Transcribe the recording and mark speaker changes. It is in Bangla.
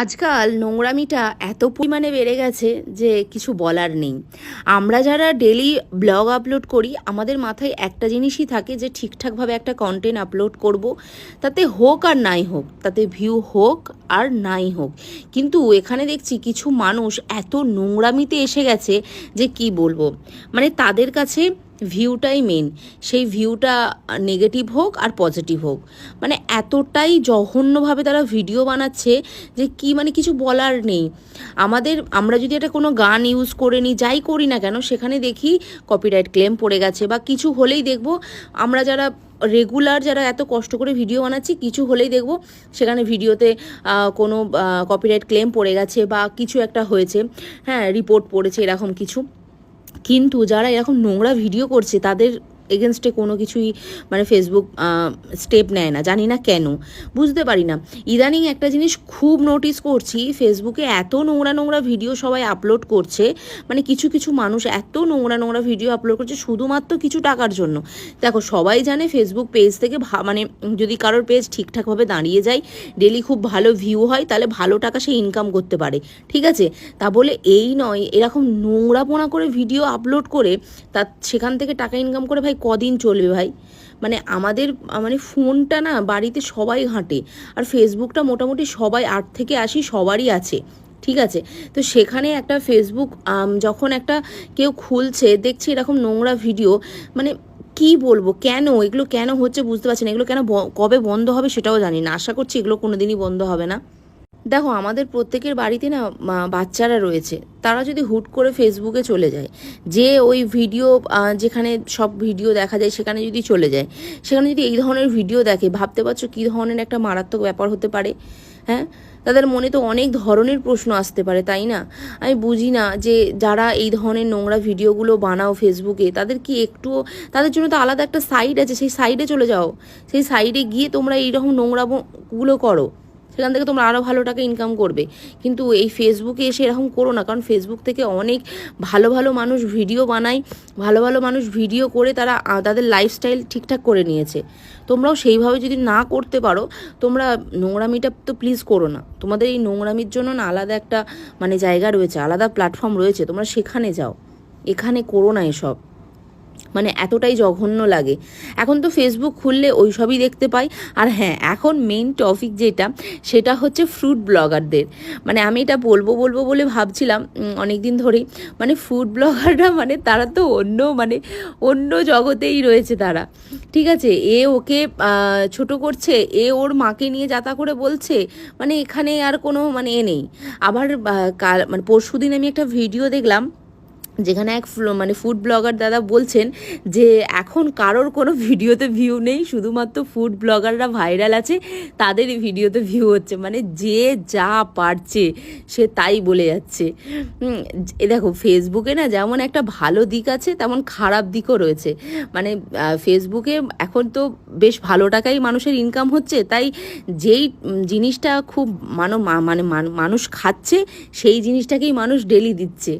Speaker 1: আজকাল নোংরামিটা এত পরিমাণে বেড়ে গেছে যে কিছু বলার নেই। আমরা যারা ডেলি ব্লগ আপলোড করি, আমাদের মাথায় একটা জিনিসই থাকে যে ঠিকঠাকভাবে একটা কন্টেন্ট আপলোড করব, তাতে হোক আর নাই হোক, তাতে ভিউ হোক আর নাই হোক। কিন্তু এখানে দেখছি কিছু মানুষ এত নোংরামিতে এসে গেছে যে কি বলব? মানে তাদের কাছে ভিউটাই মেন সেই ভিউটা নেগেটিভ হোক আর পজিটিভ হোক। মানে এতটাই জঘন্যভাবে তারা ভিডিও বানাচ্ছে যে কি মানে কিছু বলার নেই। আমাদের, আমরা যদি একটা কোনো গান ইউজ করে নিই, যাই করি না কেন, সেখানে দেখি কপিরাইট ক্লেম পড়ে গেছে বা কিছু হলেই দেখব, আমরা যারা রেগুলার যারা এত কষ্ট করে ভিডিও বানাচ্ছি, কিছু হলেই দেখব। সেখানে ভিডিওতে কোনো কপিরাইট ক্লেম পড়ে গেছে বা কিছু একটা হয়েছে। হ্যাঁ রিপোর্ট পড়েছে এরকম কিছু। কিন্তু যারা এরকম নোংরা ভিডিও করছে, তাদের এগেনস্টে কোনো কিছুই মানে ফেসবুক স্টেপ নেয় না, জানি না কেন, বুঝতে পারি না। ইদানিং একটা জিনিস খুব নোটিস করছি ফেসবুকে এত নোংরা নোংরা ভিডিও সবাই আপলোড করছে মানে কিছু কিছু মানুষ এত নোংরা নোংরা ভিডিও আপলোড করছে, শুধুমাত্র কিছু টাকার জন্য। দেখো, সবাই জানে ফেসবুক পেজ থেকে মানে যদি কারোর পেজ ঠিকঠাকভাবে দাঁড়িয়ে যায় ডেলি খুব ভালো ভিউ হয়, তাহলে ভালো টাকা সে ইনকাম করতে পারে, ঠিক আছে? তা বলে এই নয়, এরকম নোংরাপোনা করে ভিডিও আপলোড করে, তার সেখান থেকে টাকা ইনকাম করে ভাই কদিন চলবে ভাই? মানে আমাদের মানে ফোনটা না বাড়িতে সবাই ঘাঁটে আর ফেসবুকটা মোটামুটি সবাই আট থেকে আসি সবারই আছে, ঠিক আছে? তো সেখানে একটা ফেসবুক যখন একটা কেউ খুলছে, দেখছি এরকম নোংরা ভিডিও মানে কি বলব, কেন? এগুলো কেন হচ্ছে বুঝতে পারছি না। এগুলো কেন কবে বন্ধ হবে সেটাও জানি না। আশা করছি এগুলো কোনো দিনই বন্ধ হবে না। দেখো, আমাদের প্রত্যেকের বাড়িতে না বাচ্চারা রয়েছে। তারা যদি হুট করে ফেসবুকে চলে যায়, যে ওই ভিডিও যেখানে সব ভিডিও দেখা যায়, সেখানে যদি চলে যায়, সেখানে যদি এই ধরনের ভিডিও দেখে, ভাবতে পারছ কী ধরনের একটা মারাত্মক ব্যাপার হতে পারে? হ্যাঁ? তাদের মনে তো অনেক ধরনের প্রশ্ন আসতে পারে, তাই না? আমি বুঝি না যে যারা এই ধরনের নোংরা ভিডিওগুলো বানাও ফেসবুকে তাদের কি একটু তাদের জন্য তো আলাদা একটা সাইড আছে, সেই সাইডে চলে যাও। সেই সাইডে গিয়ে তোমরা এইরকম নোংরাগুলো করো। সেখান থেকে তোমরা আরও ভালো টাকা ইনকাম করবে। কিন্তু এই ফেসবুকে এসে এরকম করো না, কারণ ফেসবুক থেকে অনেক ভালো ভালো মানুষ ভিডিও বানায়, ভালো ভালো মানুষ ভিডিও করে তারা তাদের লাইফস্টাইল ঠিকঠাক করে নিয়েছে। তোমরাও সেইভাবে যদি না করতে পারো, তোমরা নোংরামিটা তো প্লিজ করো না। তোমাদের এই নোংরামির জন্য না আলাদা একটা মানে জায়গা রয়েছে, আলাদা প্ল্যাটফর্ম রয়েছে, তোমরা সেখানে যাও। এখানে করো না এসব। মানে এতটাই জঘন্য লাগে। এখন তো ফেসবুক খুললে ওই সবই দেখতে পাই। আর হ্যাঁ এখন মেইন টপিক যেটা, সেটা হচ্ছে ফ্রুট ব্লগারদের মানে আমি এটা বলব বলব বলে ভাবছিলাম অনেক দিন ধরেই। মানে ফুড ব্লগাররা মানে তারা তো অন্য মানে অন্য জগতেই রয়েছে তারা। ঠিক আছে? এ ওকে ছোট করছে, এ ওর মাকে নিয়ে যাতা করে বলছে মানে এখানে আর কোনো মানে এ নেই। আবার কাল মানে পরশু দিন আমি একটা ভিডিও দেখলাম যেখানে এক মানে ফুড ব্লগার দাদা বলছেন যে, এখন কারোর কোনো ভিডিওতে ভিউ নেই, শুধুমাত্র ফুড ব্লগাররা ভাইরাল আছে, তাদেরই ভিডিওতে ভিউ হচ্ছে। মানে যে যা পারছে, সে তাই বলে যাচ্ছে। এ দেখো ফেসবুকে না যেমন একটা ভালো দিক আছে, তেমন খারাপ দিকও রয়েছে। মানে ফেসবুকে এখন তো বেশ ভালো টাকাই মানুষের ইনকাম হচ্ছে, তাই যেই জিনিসটা খুব মানো মানে মানুষ খাচ্ছে, সেই জিনিসটাকেই মানুষ ডেলি দিচ্ছে।